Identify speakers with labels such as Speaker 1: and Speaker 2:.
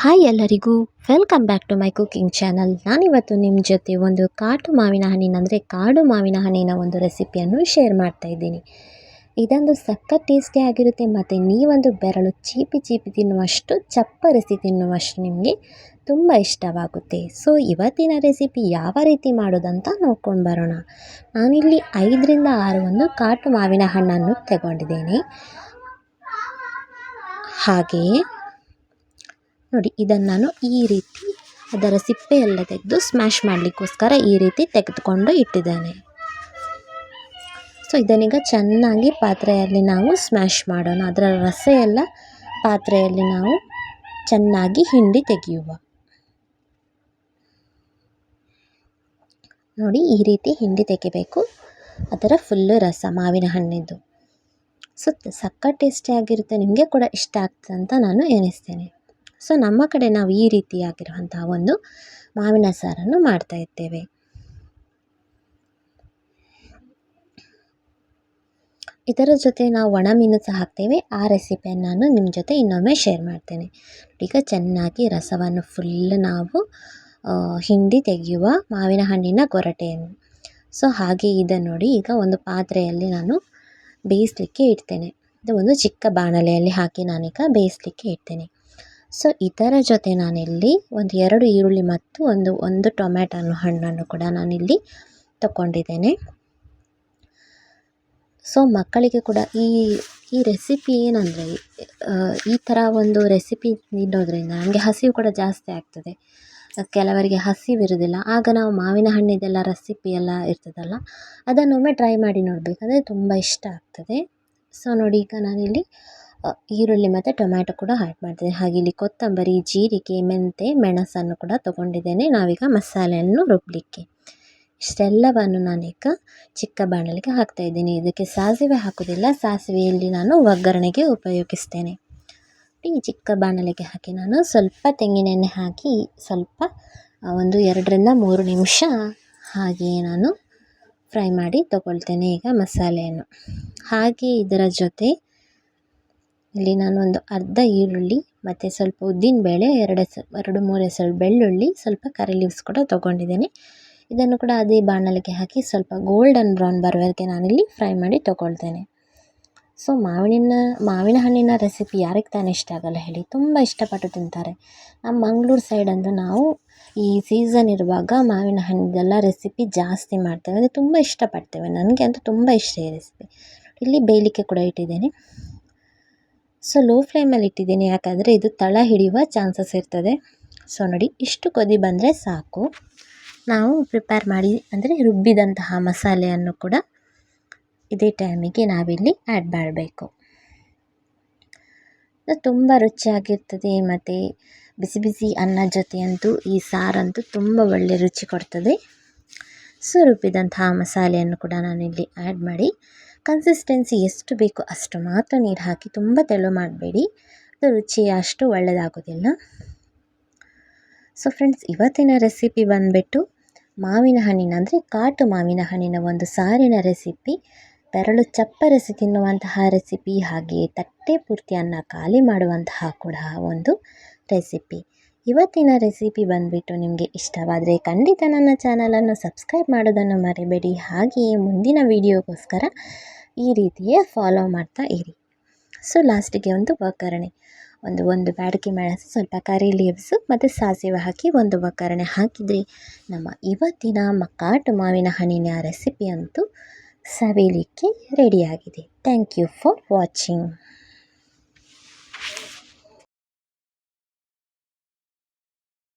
Speaker 1: Hi ಎಲ್ಲರಿಗೂ welcome back to my cooking channel ನಾನಿವತ್ತು ನಿಮ್ಮ ಜೊತೆ ಒಂದು ಕಾಟು ಮಾವಿನ ಹಣ್ಣಿನ ಅಂದರೆ ಕಾಡು ಮಾವಿನ ಹಣ್ಣಿನ ಒಂದು ರೆಸಿಪಿಯನ್ನು ಶೇರ್ ಮಾಡ್ತಾ ಇದ್ದೀನಿ. ಇದೊಂದು ಸಖತ್ ಟೇಸ್ಟಿ ಆಗಿರುತ್ತೆ ಮತ್ತು ನೀವೊಂದು ಬೆರಳು ಚೀಪಿ ಚೀಪಿ ತಿನ್ನುವಷ್ಟು ಚಪ್ಪರಿಸಿ ತಿನ್ನುವಷ್ಟು ನಿಮಗೆ ತುಂಬ ಇಷ್ಟವಾಗುತ್ತೆ. ಸೊ ಇವತ್ತಿನ ರೆಸಿಪಿ ಯಾವ ರೀತಿ ಮಾಡೋದಂತ ನೋಡ್ಕೊಂಡು ಬರೋಣ. ನಾನಿಲ್ಲಿ ಐದರಿಂದ ಆರು ಒಂದು ಕಾಟು ಮಾವಿನ ಹಣ್ಣನ್ನು ತಗೊಂಡಿದ್ದೇನೆ. ಹಾಗೆಯೇ ನೋಡಿ, ಇದನ್ನು ನಾನು ಈ ರೀತಿ ಅದರ ಸಿಪ್ಪೆ ಎಲ್ಲ ತೆಗೆದು ಸ್ಮ್ಯಾಶ್ ಮಾಡಲಿಕ್ಕೋಸ್ಕರ ಈ ರೀತಿ ತೆಗೆದುಕೊಂಡು ಇಟ್ಟಿದ್ದೇನೆ. ಸೊ ಇದನ್ನೀಗ ಚೆನ್ನಾಗಿ ಪಾತ್ರೆಯಲ್ಲಿ ನಾವು ಸ್ಮ್ಯಾಶ್ ಮಾಡೋಣ. ಅದರ ರಸ ಎಲ್ಲ ಪಾತ್ರೆಯಲ್ಲಿ ನಾವು ಚೆನ್ನಾಗಿ ಹಿಂಡಿ ತೆಗೆಯುವ. ನೋಡಿ, ಈ ರೀತಿ ಹಿಂಡಿ ತೆಗಿಬೇಕು. ಅದರ ಫುಲ್ಲು ರಸ, ಮಾವಿನ ಹಣ್ಣಿದ್ದು. ಸೊ ಸಕ್ಕ ಟೇಸ್ಟಿಯಾಗಿರುತ್ತೆ ನಿಮಗೆ ಕೂಡ ಇಷ್ಟ ಆಗ್ತದೆ ಅಂತ ನಾನು ಎನಿಸ್ತೇನೆ ಸೊ ನಮ್ಮ ಕಡೆ ನಾವು ಈ ರೀತಿಯಾಗಿರುವಂತಹ ಒಂದು ಮಾವಿನ ಸಾರನ್ನು ಮಾಡ್ತಾ ಇರ್ತೇವೆ. ಇದರ ಜೊತೆ ನಾವು ಒಣ ಮೀನು ಸಹ ಹಾಕ್ತೇವೆ. ಆ ರೆಸಿಪಿಯನ್ನು ನಾನು ನಿಮ್ಮ ಜೊತೆ ಇನ್ನೊಮ್ಮೆ ಶೇರ್ ಮಾಡ್ತೇನೆ. ಈಗ ಚೆನ್ನಾಗಿ ರಸವನ್ನು ಫುಲ್ ನಾವು ಹಿಂಡಿ ತೆಗೆಯುವ ಮಾವಿನ ಹಣ್ಣಿನ ಗೊರಟೆಯನ್ನು ಸೊ ಹಾಗೆ ಇದೆ ನೋಡಿ ಈಗ ಒಂದು ಪಾತ್ರೆಯಲ್ಲಿ ನಾನು ಬೇಯಿಸಲಿಕ್ಕೆ ಇಡ್ತೇನೆ. ಇದು ಒಂದು ಚಿಕ್ಕ ಬಾಣಲೆಯಲ್ಲಿ ಹಾಕಿ ನಾನೀಗ ಬೇಯಿಸಲಿಕ್ಕೆ ಇಡ್ತೇನೆ. ಸೊ ಇದರ ಜೊತೆ ನಾನಿಲ್ಲಿ ಒಂದು ಎರಡು ಈರುಳ್ಳಿ ಮತ್ತು ಒಂದು ಒಂದು ಟೊಮ್ಯಾಟೊ ಹಣ್ಣನ್ನು ಕೂಡ ನಾನಿಲ್ಲಿ ತಗೊಂಡಿದ್ದೇನೆ ಸೊ ಮಕ್ಕಳಿಗೆ ಕೂಡ ಈ ಈ ರೆಸಿಪಿ ಏನಂದರೆ ಈ ಥರ ಒಂದು ರೆಸಿಪಿ ನೀಡೋದ್ರಿಂದ ನನಗೆ ಹಸಿವು ಕೂಡ ಜಾಸ್ತಿ ಆಗ್ತದೆ. ಕೆಲವರಿಗೆ ಹಸಿವಿರೋದಿಲ್ಲ ಆಗ ನಾವು ಮಾವಿನ ಹಣ್ಣಿದೆಲ್ಲ ರೆಸಿಪಿ ಎಲ್ಲ ಇರ್ತದಲ್ಲ, ಅದನ್ನೊಮ್ಮೆ ಟ್ರೈ ಮಾಡಿ ನೋಡಬೇಕಂದ್ರೆ ತುಂಬ ಇಷ್ಟ ಆಗ್ತದೆ. ಸೊ ನೋಡಿ, ಈಗ ನಾನಿಲ್ಲಿ ಈರುಳ್ಳಿ ಮತ್ತು ಟೊಮ್ಯಾಟೊ ಕೂಡ ಆ್ಯಡ್ ಮಾಡ್ತೀನಿ ಹಾಗೆ ಇಲ್ಲಿ ಕೊತ್ತಂಬರಿ, ಜೀರಿಗೆ, ಮೆಂತೆ, ಮೆಣಸನ್ನು ಕೂಡ ತೊಗೊಂಡಿದ್ದೇನೆ. ನಾವೀಗ ಮಸಾಲೆಯನ್ನು ರುಬ್ಬಲಿಕ್ಕೆ ಇಷ್ಟೆಲ್ಲವನ್ನು ನಾನೀಗ ಚಿಕ್ಕ ಬಾಣಲಿಗೆ ಹಾಕ್ತಾಯಿದ್ದೀನಿ ಇದಕ್ಕೆ ಸಾಸಿವೆ ಹಾಕೋದಿಲ್ಲ ಸಾಸಿವೆಯಲ್ಲಿ ನಾನು ಒಗ್ಗರಣೆಗೆ ಉಪಯೋಗಿಸ್ತೇನೆ. ಈ ಚಿಕ್ಕ ಬಾಣಲಿಗೆ ಹಾಕಿ ನಾನು ಸ್ವಲ್ಪ ತೆಂಗಿನೆಣ್ಣೆ ಹಾಕಿ ಸ್ವಲ್ಪ ಒಂದು ಎರಡರಿಂದ ಮೂರು ನಿಮಿಷ ಹಾಗೆಯೇ ನಾನು ಫ್ರೈ ಮಾಡಿ ತಗೊಳ್ತೇನೆ ಈಗ ಮಸಾಲೆಯನ್ನು. ಹಾಗೆ ಇದರ ಜೊತೆ ಇಲ್ಲಿ ನಾನು ಒಂದು ಅರ್ಧ ಈರುಳ್ಳಿ, ಮತ್ತು ಸ್ವಲ್ಪ ಉದ್ದಿನಬೇಳೆ ಎರಡು ಎರಡು ಮೂರು ಎಸಳು ಬೆಳ್ಳುಳ್ಳಿ, ಸ್ವಲ್ಪ ಕರಿ ಲೀವ್ಸ್ ಕೂಡ ತೊಗೊಂಡಿದ್ದೀನಿ. ಇದನ್ನು ಕೂಡ ಅದೇ ಬಾಣಲಿಗೆ ಹಾಕಿ ಸ್ವಲ್ಪ ಗೋಲ್ಡನ್ ಬ್ರೌನ್ ಬರೋವರೆಗೆ ನಾನಿಲ್ಲಿ ಫ್ರೈ ಮಾಡಿ ತೊಗೊಳ್ತೇನೆ. ಸೊ ಮಾವಿನ ಮಾವಿನ ಹಣ್ಣಿನ ರೆಸಿಪಿ ಯಾರಿಗೆ ತಾನೇ ಇಷ್ಟ ಆಗಲ್ಲ ಹೇಳಿ. ತುಂಬ ಇಷ್ಟಪಟ್ಟು ತಿಂತಾರೆ. ನಮ್ಮ ಮಂಗಳೂರು ಸೈಡ್ ಅಂದರೆ ನಾವು ಈ ಸೀಸನ್ ಇರುವಾಗ ಮಾವಿನ ಹಣ್ಣಿದೆಲ್ಲ ರೆಸಿಪಿ ಜಾಸ್ತಿ ಮಾಡ್ತೇವೆ. ಅಂದರೆ ತುಂಬ ಇಷ್ಟಪಡ್ತೇವೆ. ನನಗೆ ಅಂತೂ ತುಂಬ ಇಷ್ಟ ಈ ರೆಸಿಪಿ ಇಲ್ಲಿ ಬೇಯಲಿಕ್ಕೆ ಕೂಡ ಇಟ್ಟಿದ್ದೇನೆ. ಸೊ ಲೋ ಫ್ಲೇಮಲ್ಲಿ ಇಟ್ಟಿದ್ದೀನಿ. ಯಾಕಂದರೆ ಇದು ತಳ ಹಿಡಿಯುವ ಚಾನ್ಸಸ್ ಇರ್ತದೆ. ಸೊ ನೋಡಿ, ಇಷ್ಟು ಕೊದಿ ಬಂದರೆ ಸಾಕು. ನಾವು ಪ್ರಿಪೇರ್ ಮಾಡಿ, ಅಂದರೆ ರುಬ್ಬಿದಂತಹ ಮಸಾಲೆಯನ್ನು ಕೂಡ ಇದೇ ಟೈಮಿಗೆ ನಾವಿಲ್ಲಿ ಆ್ಯಡ್ ಮಾಡಬೇಕು. ತುಂಬ ರುಚಿಯಾಗಿರ್ತದೆ. ಮತ್ತು ಬಿಸಿ ಬಿಸಿ ಅನ್ನ ಜೊತೆಯಂತೂ ಈ ಸಾರಂತೂ ತುಂಬ ಒಳ್ಳೆ ರುಚಿ ಕೊಡ್ತದೆ. ಸೊ ರುಬ್ಬಿದಂತಹ ಮಸಾಲೆಯನ್ನು ಕೂಡ ನಾನಿಲ್ಲಿ ಆ್ಯಡ್ ಮಾಡಿ ಕನ್ಸಿಸ್ಟೆನ್ಸಿ ಎಷ್ಟು ಬೇಕು ಅಷ್ಟು ಮಾತ್ರ ನೀರು ಹಾಕಿ ತುಂಬ ತೆಳು ಮಾಡಬೇಡಿ. ಅದು ರುಚಿ ಅಷ್ಟು ಒಳ್ಳೆಯದಾಗೋದಿಲ್ಲ ಸೊ ಫ್ರೆಂಡ್ಸ್ ಇವತ್ತಿನ ರೆಸಿಪಿ ಬಂದುಬಿಟ್ಟು ಮಾವಿನ ಹಣ್ಣಿನ ಅಂದರೆ ಕಾಟು ಮಾವಿನ ಹಣ್ಣಿನ ಒಂದು ಸಾರಿನ ರೆಸಿಪಿ ಬೆರಳು ಚಪ್ಪರಿಸಿ ತಿನ್ನುವಂತಹ ರೆಸಿಪಿ ಹಾಗೆಯೇ ತಟ್ಟೆ ಪೂರ್ತಿ ಅನ್ನ ಖಾಲಿ ಮಾಡುವಂತಹ ಕೂಡ ಒಂದು ರೆಸಿಪಿ ಇವತ್ತಿನ ರೆಸಿಪಿ ಬಂದುಬಿಟ್ಟು ನಿಮಗೆ ಇಷ್ಟವಾದರೆ ಖಂಡಿತ ನನ್ನ ಚಾನಲನ್ನು ಸಬ್ಸ್ಕ್ರೈಬ್ ಮಾಡೋದನ್ನು ಮರಿಬೇಡಿ. ಹಾಗೆಯೇ ಮುಂದಿನ ವೀಡಿಯೋಗೋಸ್ಕರ ಈ ರೀತಿಯೇ ಫಾಲೋ ಮಾಡ್ತಾ ಇರಿ. ಸೊ ಲಾಸ್ಟಿಗೆ ಒಂದು ಒಗ್ಗರಣೆ ಒಂದು ಒಂದು ಬ್ಯಾಡಿಕೆ ಮೆಣಸು ಸ್ವಲ್ಪ ಕರಿ ಲೀವ್ಸು ಮತ್ತು ಸಾಸಿವೆ ಹಾಕಿ ಒಂದು ಒಗ್ಗರಣೆ ಹಾಕಿದರೆ. ನಮ್ಮ ಇವತ್ತಿನ ಮಕ್ಕಾಟು ಮಾವಿನ ಹಣ್ಣಿನ ರೆಸಿಪಿ ಅಂತೂ ಸವಿಲಿಕ್ಕೆ ರೆಡಿಯಾಗಿದೆ ಥ್ಯಾಂಕ್ ಯು ಫಾರ್ ವಾಚಿಂಗ್